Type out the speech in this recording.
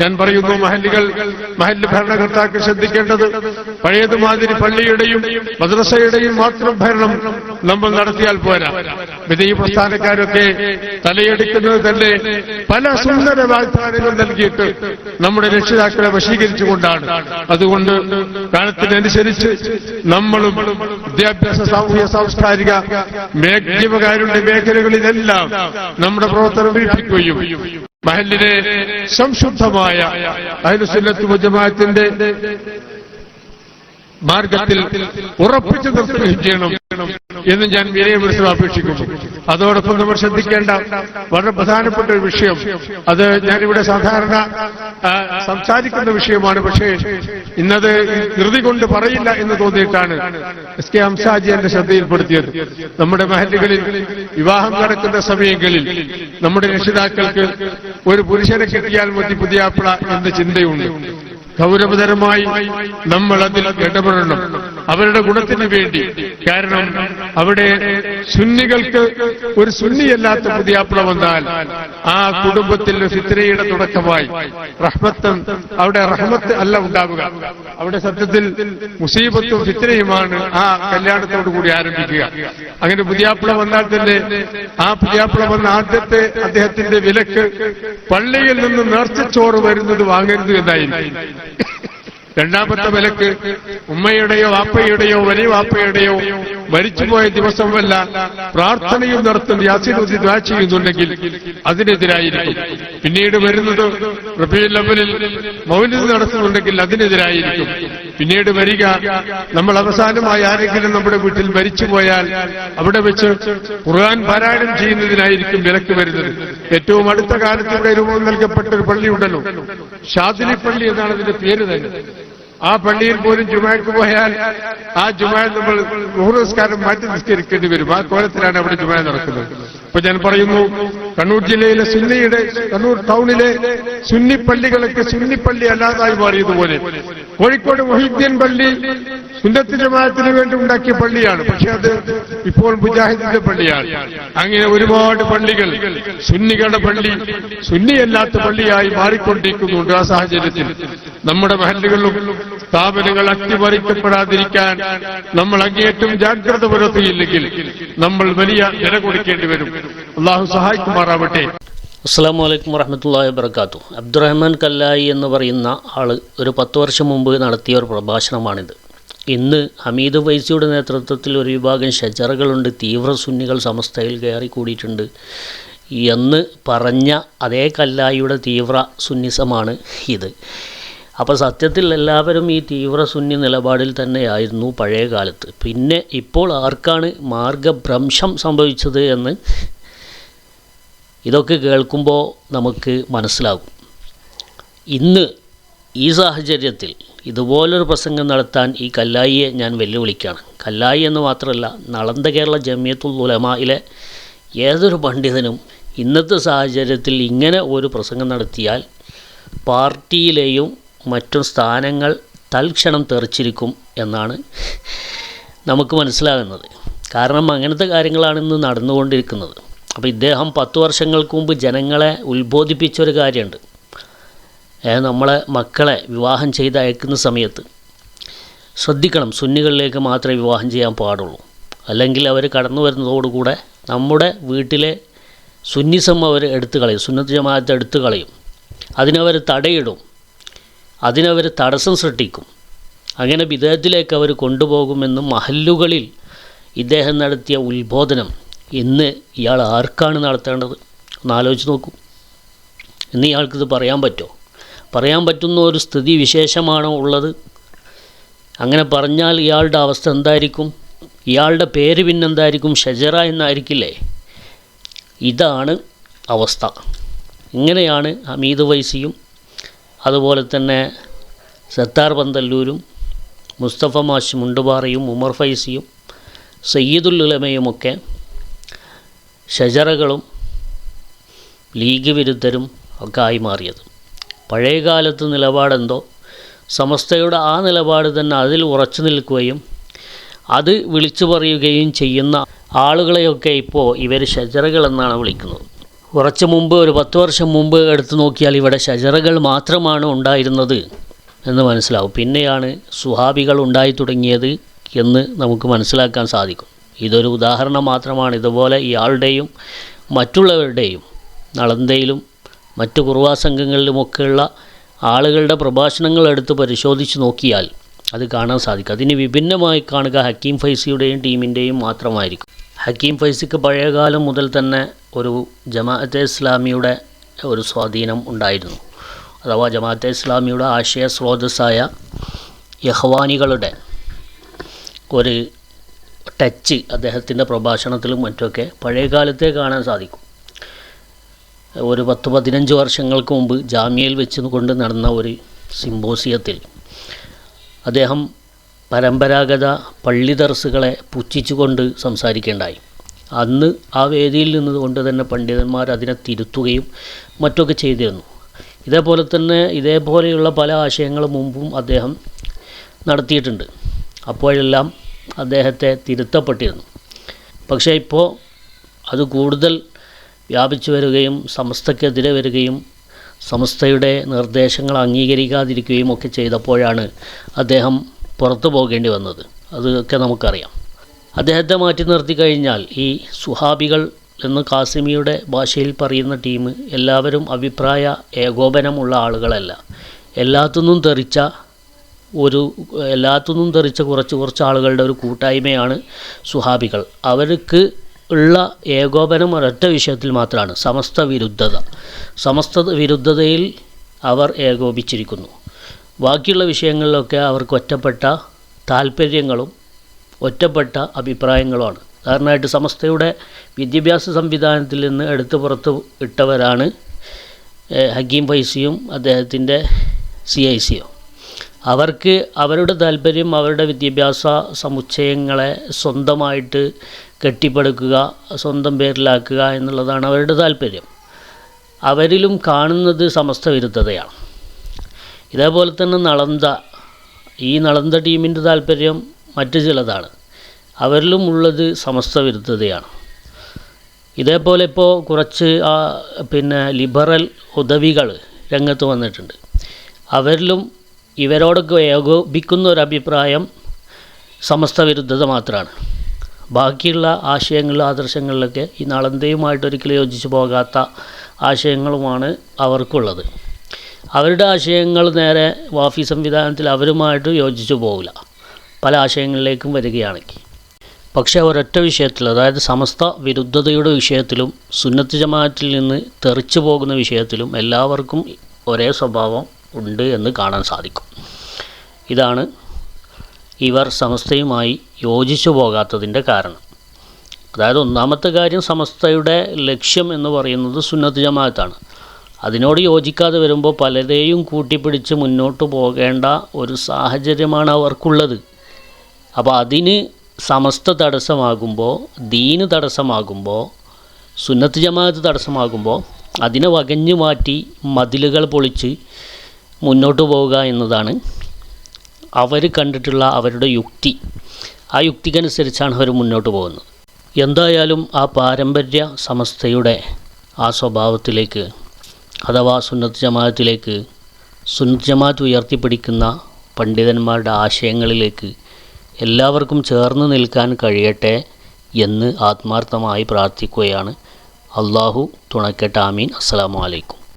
ഞാൻ പറയുന്നു മഹല്ലുകൾ മഹല്ല് ഭരണകർത്താക്കൾ ശ്രദ്ധിക്കേണ്ടത് പഴയതുമാതിരി പള്ളിയുടെയും മദ്രസയുടെയും മാത്രം ഭരണം നമ്മൾ നടത്തിയാൽ പോരാ. വിജയ പ്രസ്ഥാനക്കാരൊക്കെ തലയെടുക്കുന്നത് തന്നെ പല സുന്ദര വാഗ്ദാനങ്ങൾ നൽകിയിട്ട് നമ്മുടെ രക്ഷിതാക്കളെ വശീകരിച്ചുകൊണ്ടാണ്. അതുകൊണ്ട് കാലത്തിനനുസരിച്ച് നമ്മളും വിദ്യാഭ്യാസ സാമൂഹ്യ സാംസ്കാരിക മേഖലകാരുടെ മേഖലകളിലെല്ലാം നമ്മുടെ പ്രവർത്തനം വീക്ഷിക്കുകയും മഹലിനെ സംശുദ്ധമായ അഹിലുസുന്നത്ത് ജമാഅത്തിന്റെ മാർഗത്തിൽ ഉറപ്പിച്ചു നിർത്തുകയും ചെയ്യണം. എന്ന് ഞാൻ വിനയപുരത്തിൽ അപേക്ഷിക്കുന്നു. അതോടൊപ്പം നമ്മൾ ശ്രദ്ധിക്കേണ്ട വളരെ പ്രധാനപ്പെട്ട ഒരു വിഷയം. അത് ഞാനിവിടെ സാധാരണ സംസാരിക്കുന്ന വിഷയമാണ്. പക്ഷേ ഇന്നത് ധൃതി കൊണ്ട് പറയില്ല എന്ന് തോന്നിയിട്ടാണ് എസ് കെ ഹംസാജി എന്റെ ശ്രദ്ധയിൽപ്പെടുത്തിയത്. നമ്മുടെ മഹല്ലുകളിൽ വിവാഹം നടക്കുന്ന സമയങ്ങളിൽ നമ്മുടെ രക്ഷിതാക്കൾക്ക് ഒരു പുരുഷനെ കിട്ടിയാൽ മതി പുതിയാപ്പിള എന്ന ചിന്തയുണ്ട്. ഗൗരവതരമായി നമ്മൾ അതിൽ ഇടപെടണം. അവരുടെ ഗുണത്തിന് വേണ്ടി. കാരണം അവിടെ സുന്നികൾക്ക് ഒരു സുന്നിയല്ലാത്ത പുതിയാപ്പിള വന്നാൽ ആ കുടുംബത്തിൽ ഫിത്രയുടെ തുടക്കമായി. റഹ്മത്തും അവിടെ റഹ്മത്ത് അല്ല ഉണ്ടാവുക. അവിടെ സത്യത്തിൽ മുസീബത്തും ഫിത്രയുമാണ് ആ കല്യാണത്തോടു കൂടി ആരംഭിക്കുക. അങ്ങനെ പുതിയാപ്പിള വന്നാൽ തന്നെ ആ പുതിയാപ്പിള വന്ന ആദ്യത്തെ അദ്ദേഹത്തിന്റെ വിലക്ക് പള്ളിയിൽ നിന്ന് നേർച്ചച്ചോറ് വരുന്നത് വാങ്ങരുത് എന്നായിരിക്കും രണ്ടാമത്തെ വിലക്ക് ഉമ്മയുടെയോ വാപ്പയുടെയോ വലിയ വാപ്പയുടെയോ മരിച്ചുപോയ ദിവസമല്ല പ്രാർത്ഥനയും നടത്തും യാസിനുദ്ദി ദ്വാ ചെയ്യുന്നുണ്ടെങ്കിൽ അതിനെതിരായിരിക്കും. പിന്നീട് വരുന്നത് റബിയുൽ അവലിൽ മൗലിദ് നടത്തുന്നുണ്ടെങ്കിൽ അതിനെതിരായിരിക്കും. പിന്നീട് വരിക. നമ്മൾ അവസാനമായി ആരെങ്കിലും നമ്മുടെ വീട്ടിൽ മരിച്ചു പോയാൽ അവിടെ വെച്ച് ഖുർആൻ പാരായണം ചെയ്യുന്നതിനായിരിക്കും വിലക്ക് വരുന്നത്. ഏറ്റവും അടുത്ത കാലത്ത് ഇവിടെ രൂപം നൽകപ്പെട്ട ഒരു പള്ളിയുണ്ടല്ലോ ഷാദിലി പള്ളി എന്നാണ് അതിന്റെ പേര് തന്നെ. ആ പള്ളിയിൽ പോലും ജുമാക്ക് പോയാൽ ആ ജുമാ നമ്മൾ നൂറ് നിസ്കാരം മാറ്റി നിസ്കരിക്കേണ്ടി വരും. ആ കോലത്തിലാണ് അവിടെ ജുമാ നടക്കുന്നത്. ഇപ്പൊ ഞാൻ പറയുന്നു കണ്ണൂർ ജില്ലയിലെ സുന്നിയുടെ കണ്ണൂർ ടൗണിലെ സുന്നി പള്ളികളൊക്കെ സുന്നി പള്ളി അല്ലാതായി മാറിയതുപോലെ കോഴിക്കോട് മൊഹീദ്ദീൻ പള്ളി സുന്നത്ത് ജമാഅത്തിന് വേണ്ടി ഉണ്ടാക്കിയ പള്ളിയാണ്. പക്ഷെ അത് ഇപ്പോൾ മുജാഹിദിന്റെ പള്ളിയാണ്. അങ്ങനെ ഒരുപാട് പള്ളികൾ സുന്നികളുടെ പള്ളി സുന്നിയല്ലാത്ത പള്ളിയായി മാറിക്കൊണ്ടിരിക്കുന്നുണ്ട് ആ സാഹചര്യത്തിൽ. നമ്മുടെ മഹല്ലുകളും സ്ഥാപനങ്ങൾ അട്ടിമറിക്കപ്പെടാതിരിക്കാൻ നമ്മൾ അങ്ങേറ്റം ജാഗ്രത പുലർത്തിയില്ലെങ്കിൽ നമ്മൾ വലിയ വില കൊടുക്കേണ്ടി വരും. അള്ളാഹു സഹായിക്കുമാറാവട്ടെ. അസ്സാം വലൈക്കും വറഹമത്തല്ലാ വബർക്കാത്തു അബ്ദുറഹ്മാൻ കല്ലായി എന്ന് പറയുന്ന ആൾ ഒരു പത്ത് വർഷം മുമ്പ് നടത്തിയ ഒരു പ്രഭാഷണമാണിത്. ഇന്ന് ഹമീദ് വൈസിയുടെ നേതൃത്വത്തിൽ ഒരു വിഭാഗം ഷജറകളുണ്ട് തീവ്ര സുന്നികൾ സമസ്തയിൽ കയറി കൂടിയിട്ടുണ്ട്. എന്ന് പറഞ്ഞ അതേ കല്ലായിയുടെ തീവ്ര സുന്നിസമാണ് ഇത്. അപ്പോൾ സത്യത്തിൽ എല്ലാവരും ഈ തീവ്ര സുന്നി നിലപാടിൽ തന്നെയായിരുന്നു പഴയ കാലത്ത് പിന്നെ ഇപ്പോൾ ആർക്കാണ് മാർഗഭ്രംശം സംഭവിച്ചത് എന്ന് ഇതൊക്കെ കേൾക്കുമ്പോൾ നമുക്ക് മനസ്സിലാകും. ഇന്ന് ഈ സാഹചര്യത്തിൽ ഇതുപോലൊരു പ്രസംഗം നടത്താൻ ഈ കല്ലായിയെ ഞാൻ വെല്ലുവിളിക്കുകയാണ്. കല്ലായി എന്ന് മാത്രമല്ല നളന്ത കേരള ജമിയത്തുൽ ഉലമയിലെ ഏതൊരു പണ്ഡിതനും ഇന്നത്തെ സാഹചര്യത്തിൽ ഇങ്ങനെ ഒരു പ്രസംഗം നടത്തിയാൽ പാർട്ടിയിലെയും മറ്റു സ്ഥാനങ്ങൾ തൽക്ഷണം തെറിച്ചിരിക്കും എന്നാണ് നമുക്ക് മനസ്സിലാകുന്നത്. കാരണം അങ്ങനത്തെ കാര്യങ്ങളാണ് ഇന്ന് നടന്നുകൊണ്ടിരിക്കുന്നത്. അപ്പോൾ ഇദ്ദേഹം പത്ത് വർഷങ്ങൾക്ക് മുമ്പ് ജനങ്ങളെ ഉത്ബോധിപ്പിച്ചൊരു കാര്യമുണ്ട്. നമ്മളെ മക്കളെ വിവാഹം ചെയ്ത് അയക്കുന്ന സമയത്ത് ശ്രദ്ധിക്കണം സുന്നികളിലേക്ക് മാത്രമേ വിവാഹം ചെയ്യാൻ പാടുള്ളൂ. അല്ലെങ്കിൽ അവർ കടന്നു വരുന്നതോടുകൂടെ നമ്മുടെ വീട്ടിലെ സുന്നിസം അവർ എടുത്തു കളയും സുന്നത്ത് ജമാഅത്ത് എടുത്തു കളയും. അതിനവർ തടയിടും അതിനവർ തടസ്സം സൃഷ്ടിക്കും. അങ്ങനെ വിദേഹത്തിലേക്ക് അവർ കൊണ്ടുപോകുമെന്നും മഹല്ലുകളിൽ ഇദ്ദേഹം നടത്തിയ ഉത്ബോധനം ഇന്ന് ഇയാൾ ആർക്കാണ് നടത്തേണ്ടത്? ഒന്ന് ആലോചിച്ച് നോക്കൂ. ഇന്ന് ഇയാൾക്കിത് പറയാൻ പറ്റുമോ? പറയാൻ പറ്റുന്ന ഒരു സ്ഥിതി വിശേഷമാണോ ഉള്ളത്? അങ്ങനെ പറഞ്ഞാൽ ഇയാളുടെ അവസ്ഥ എന്തായിരിക്കും? ഇയാളുടെ പേര് പിന്നെന്തായിരിക്കും? ഷജറ എന്നായിരിക്കില്ലേ? ഇതാണ് അവസ്ഥ. ഇങ്ങനെയാണ് ഹമീദ് വൈസിയും അതുപോലെ തന്നെ സത്താർ പന്തല്ലൂരും മുസ്തഫ മാഷ് മുണ്ടുപാറയും ഉമർ ഫൈസിയും സയ്യിദുൽ ഉലമയുമൊക്കെ ഷജറകളും ലീഗ് വിരുദ്ധരും ഒക്കെ ആയി മാറിയത്. പഴയകാലത്ത് നിലപാടെന്തോ സമസ്തയുടെ ആ നിലപാട് തന്നെ അതിൽ ഉറച്ചു നിൽക്കുകയും അത് വിളിച്ചു പറയുകയും ചെയ്യുന്ന ആളുകളെയൊക്കെ ഇപ്പോൾ ഇവർ ഷജറകൾ എന്നാണ് വിളിക്കുന്നത്. കുറച്ച് മുമ്പ് ഒരു പത്ത് വർഷം മുമ്പ് എടുത്തു നോക്കിയാൽ ഇവിടെ ഷജറകൾ മാത്രമാണ് ഉണ്ടായിരുന്നത് എന്ന് മനസ്സിലാവും. പിന്നെയാണ് സുഹാബികൾ ഉണ്ടായി തുടങ്ങിയത് എന്ന് നമുക്ക് മനസ്സിലാക്കാൻ സാധിക്കും. ഇതൊരു ഉദാഹരണം മാത്രമാണ്. ഇതുപോലെ ഇയാളുടെയും മറ്റുള്ളവരുടെയും നളന്തയിലും മറ്റ് കുറുവാ സംഘങ്ങളിലുമൊക്കെയുള്ള ആളുകളുടെ പ്രഭാഷണങ്ങൾ എടുത്ത് പരിശോധിച്ച് നോക്കിയാൽ അത് കാണാൻ സാധിക്കും. അതിന് വിഭിന്നമായി കാണുക ഹക്കീം ഫൈസിയുടെയും ടീമിന്റെയും മാത്രമായിരിക്കും. ഹക്കീം ഫൈസിക്ക് പഴയകാലം മുതൽ തന്നെ ഒരു ജമാഅത്തെ ഇസ്ലാമിയുടെ ഒരു സ്വാധീനം ഉണ്ടായിരുന്നു. അഥവാ ജമാഅത്തെ ഇസ്ലാമിയുടെ ആശയ സ്രോതസ്സായ യഹ്വാനികളുടെ ഒരു ടച്ച് അദ്ദേഹത്തിന്റെ പ്രഭാഷണത്തിലും മറ്റുമൊക്കെ പഴയ കാലത്തെ കാണാൻ സാധിക്കും. ഒരു പത്ത് പതിനഞ്ച് വർഷങ്ങൾക്ക് മുമ്പ് ജാമ്യയിൽ വെച്ച് കൊണ്ട് നടന്ന ഒരു സിംബോസിയത്തിൽ അദ്ദേഹം പരമ്പരാഗത പള്ളി ദർസുകളെ പുച്ഛിച്ചുകൊണ്ട് സംസാരിക്കേണ്ടായി. അന്ന് ആ വേദിയിൽ നിന്നുകൊണ്ട് തന്നെ പണ്ഡിതന്മാർ അതിനെ തിരുത്തുകയും മറ്റൊക്കെ ചെയ്തിരുന്നു. ഇതേപോലെ തന്നെ ഇതേപോലെയുള്ള പല ആശയങ്ങളും മുമ്പും അദ്ദേഹം നടത്തിയിട്ടുണ്ട്. അപ്പോഴെല്ലാം അദ്ദേഹത്തെ തിരുത്തപ്പെട്ടിരുന്നു. പക്ഷേ ഇപ്പോൾ അത് കൂടുതൽ വ്യാപിച്ചു വരികയും സമസ്തക്കെതിരെ വരികയും സമസ്തയുടെ നിർദ്ദേശങ്ങൾ അംഗീകരിക്കാതിരിക്കുകയും ഒക്കെ ചെയ്തപ്പോഴാണ് അദ്ദേഹം പുറത്തു പോകേണ്ടി വന്നത്. അതൊക്കെ നമുക്കറിയാം. അദ്ദേഹത്തെ മാറ്റി നിർത്തി കഴിഞ്ഞാൽ ഈ സുഹാബികൾ എന്ന് കാസിമിയുടെ ഭാഷയിൽ പറയുന്ന ടീം എല്ലാവരും അഭിപ്രായ ഏകോപനമുള്ള ആളുകളല്ല. എല്ലാത്തുനിന്നും തെറിച്ച ഒരു എല്ലാത്തുനിന്നും തെറിച്ച കുറച്ച് കുറച്ച് ആളുകളുടെ ഒരു കൂട്ടായ്മയാണ് സുഹാബികൾ. അവർക്ക് ഉള്ള ഏകോപനം ഒരൊറ്റ വിഷയത്തിൽ മാത്രമാണ് സമസ്ത വിരുദ്ധത. സമസ്ത വിരുദ്ധതയിൽ അവർ ഏകോപിച്ചിരിക്കുന്നു. ബാക്കിയുള്ള വിഷയങ്ങളിലൊക്കെ അവർക്ക് ഒറ്റപ്പെട്ട താല്പര്യങ്ങളും ഒറ്റപ്പെട്ട അഭിപ്രായങ്ങളുമാണ്. കാരണമായിട്ട് സമസ്തയുടെ വിദ്യാഭ്യാസ സംവിധാനത്തിൽ നിന്ന് എടുത്തു പുറത്ത് ഇട്ടവരാണ് ഹക്കീം ഫൈസിയും അദ്ദേഹത്തിന്റെ സി ഐ സിയും. അവർക്ക് അവരുടെ താല്പര്യം അവരുടെ വിദ്യാഭ്യാസ സമുച്ചയങ്ങളെ സ്വന്തമായിട്ട് കെട്ടിപ്പടുക്കുക സ്വന്തം പേരിലാക്കുക എന്നുള്ളതാണ് അവരുടെ താല്പര്യം. അവരിലും കാണുന്നത് സമസ്ത വിരുദ്ധതയാണ്. ഇതേപോലെ തന്നെ നളന്ത. ഈ നളന്ത ടീമിന്റെ താല്പര്യം മറ്റു ചിലതാണ്. അവരിലും ഉള്ളത് സമസ്ത വിരുദ്ധതയാണ്. ഇതേപോലെ ഇപ്പോൾ കുറച്ച് പിന്നെ ലിബറൽ ഉദവികൾ രംഗത്ത് വന്നിട്ടുണ്ട്. അവരിലും ഇവരോടൊക്കെ ഏകോപിക്കുന്ന ഒരു അഭിപ്രായം സമസ്ത വിരുദ്ധത മാത്രമാണ്. ബാക്കിയുള്ള ആശയങ്ങളിലും ആദർശങ്ങളിലൊക്കെ ഈ നളന്തയുമായിട്ട് ഒരിക്കലും യോജിച്ചു പോകാത്ത ആശയങ്ങളുമാണ് അവർക്കുള്ളത്. അവരുടെ ആശയങ്ങൾ നേരെ വാഫി സംവിധാനത്തിൽ അവരുമായിട്ട് യോജിച്ചു പോകില്ല പല ആശയങ്ങളിലേക്കും വരികയാണെങ്കിൽ. പക്ഷേ ഒരൊറ്റ വിഷയത്തിൽ അതായത് സമസ്ത വിരുദ്ധതയുടെ വിഷയത്തിലും സുന്നത്ത് ജമാഅത്തിൽ നിന്ന് തെറിച്ചു പോകുന്ന വിഷയത്തിലും എല്ലാവർക്കും ഒരേ സ്വഭാവം ഉണ്ട് എന്ന് കാണാൻ സാധിക്കും. ഇതാണ് ഇവർ സമസ്തയുമായി യോജിച്ചു പോകാത്തതിന്റെ കാരണം. അതായത് ഒന്നാമത്തെ കാര്യം സമസ്തയുടെ ലക്ഷ്യം എന്ന് പറയുന്നത് സുന്നത്ത് ജമാഅത്താണ്. അതിനോട് യോജിക്കാതെ വരുമ്പോൾ പലരെയും കൂട്ടിപ്പിടിച്ച് മുന്നോട്ട് പോകേണ്ട ഒരു സാഹചര്യമാണ് അവർക്കുള്ളത്. അപ്പോൾ അതിന് സമസ്ത തടസ്സമാകുമ്പോൾ ദീന് തടസ്സമാകുമ്പോൾ സുന്നത്ത് ജമാഅത്ത് തടസ്സമാകുമ്പോൾ അതിനെ വകഞ്ഞു മാറ്റി മതിലുകൾ പൊളിച്ച് മുന്നോട്ട് പോവുക എന്നതാണ് അവർ കണ്ടിട്ടുള്ള അവരുടെ യുക്തി. ആ യുക്തിക്കനുസരിച്ചാണ് അവർ മുന്നോട്ട് പോകുന്നത്. എന്തായാലും ആ പാരമ്പര്യ സമസ്തയുടെ ആ സ്വഭാവത്തിലേക്ക് അഥവാ സുന്നത്ത് ജമാഅത്തിലേക്ക് സുന്നത്ത് ജമാഅത്ത് ഉയർത്തിപ്പിടിക്കുന്ന പണ്ഡിതന്മാരുടെ ആശയങ്ങളിലേക്ക് എല്ലാവർക്കും ചേർന്ന് നിൽക്കാൻ കഴിയട്ടെ എന്ന് ആത്മാർത്ഥമായി പ്രാർത്ഥിക്കുകയാണ്. അള്ളാഹു തുണക്കട്ടെ. ആമീൻ. അസ്സലാമു അലൈക്കും.